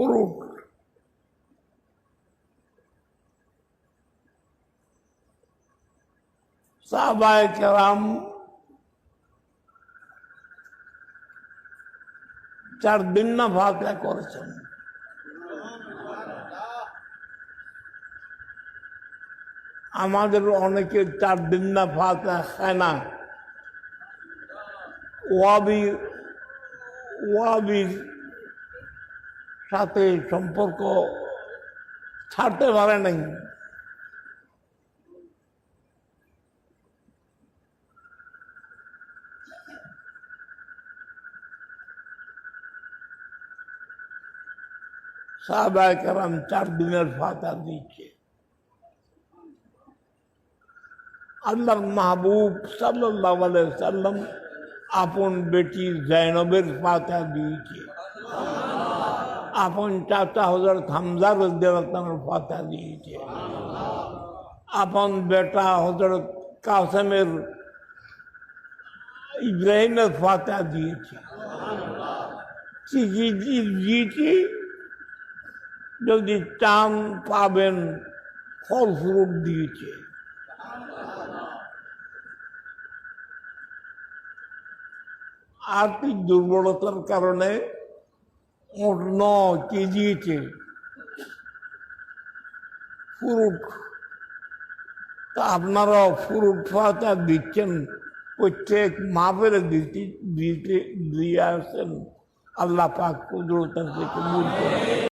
পুরুষ সাহবায় চার দিন না ফাতলা করেছেন। আমাদের অনেকে চার দিন না ফাতলা খায় না। ওয়াবি ওয়াবির সাথে সম্পর্ক ছাড়তে পারে নাই। সাহবায় কারাম চার দিনের ফাতা দিচ্ছে আল্লাহর মাহবুব সাল্লাহ সাল্লাম আপন বেটি জৈনবের পাতা দিয়েছে। আপন চাচা হজরত হামজা রদ্দার পাতা দিয়েছে। আপন বেটা হজরত কাসেমের ইব্রাহিমের ফাতা দিয়েছে। দিয়েছি, যদি চান পাবেন ফল ফ্রুট দিয়েছে। আর্থিক দুর্বলতার কারণে দিয়েছে ফ্রুট তা আপনারা ফুরুট ফাতা দিচ্ছেন, প্রত্যেক মাপের দিতে দিতে, দিয়ে আসেন আল্লাহ পাক কুদরতার থেকে